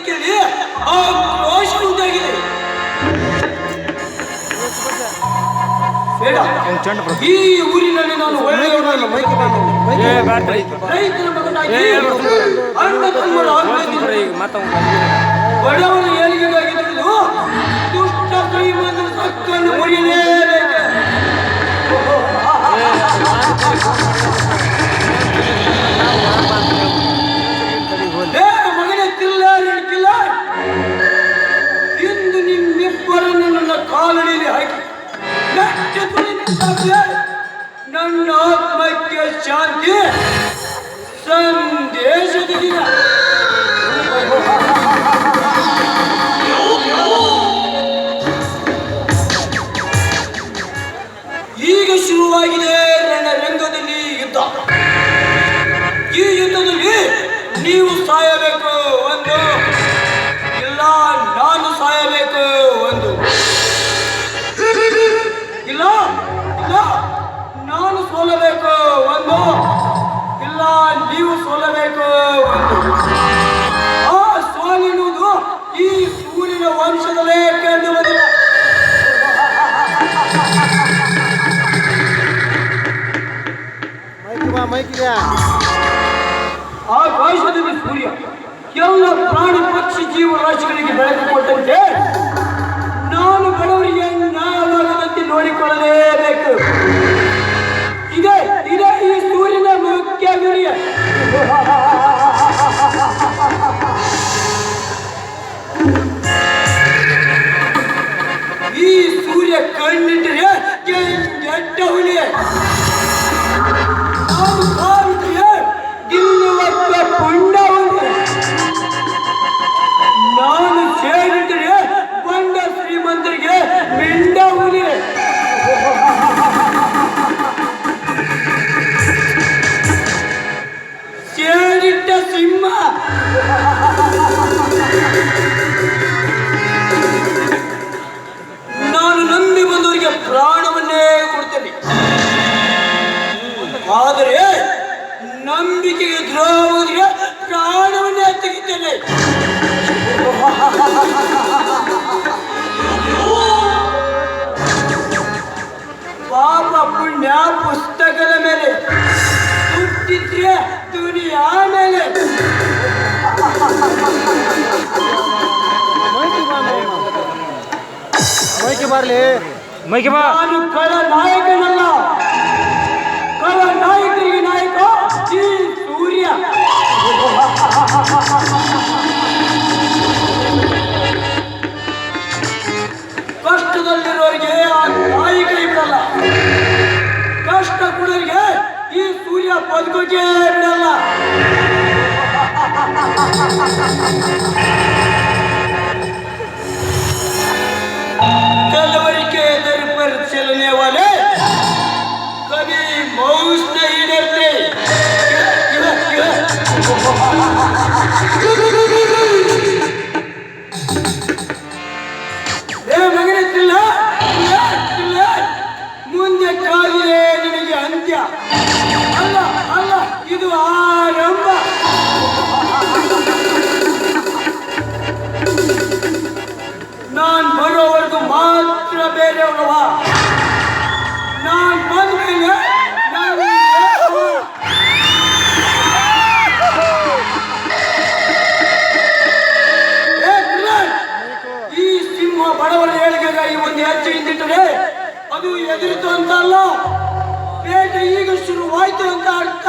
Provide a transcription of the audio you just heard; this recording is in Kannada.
के लिए आप ಈ ಊರಿನಲ್ಲಿ ನಾನು ರೈತರ ಮಗನಾಗಿ ಅಣ್ಣ ದುಷ್ಟ ಸಕ್ಕನ್ನು ಮುರಿಯಲೇ. ನನ್ನ ಆತ್ಮಕ್ಕೆ ಶಾಂತಿ ಸಂದೇಶದ ಆಕಾಶದಲ್ಲಿ ಸೂರ್ಯ, ಎಲ್ಲ ಪ್ರಾಣಿ ಪಕ್ಷಿ ಜೀವರಾಶಿಗಳಿಗೆ ಬೆಳಕು ಕೊಟ್ಟಂತೆ ನಾನು ಬಡವರಿಗೆ ನ್ಯಾಯವಾಗದಂತೆ ನೋಡಿಕೊಳ್ಳಲೇಬೇಕು. ಇದೆ ಇದೆ ಈ ಸೂರ್ಯನ ಮುಖ್ಯ ಗುರಿಯ. ಈ ಸೂರ್ಯ ಕಣ್ಣಿಟ್ಟರೆ ಕೆಟ್ಟ ಹುಲಿ ಬಾರ್ಲಿ. ಮೈಕೆ ಬಾ. ನಾಯಕನಲ್ಲ. ಮೌಸ್ನ ಏ ಮಗನಕ್ಕಿಲ್ಲ ಮುಂದೆ ಕಾಲುವೆ ನಿನಗೆ ಅಂತ್ಯ. ಅಲ್ಲ ಅಲ್ಲ, ಇದು ಆರಂಭ. ನಾನು ಬರೋವರೆಗೂ ಮಾತ್ರ ಬೇರೆ ಬೇರೆಯವರವಾ ಅದು ಎದುರಿತು ಅಂತ ಅಲ್ಲ ಬೇಟೆ ಈಗ ಶುರುವಾಯ್ತು ಅಂತ ಅರ್ಥ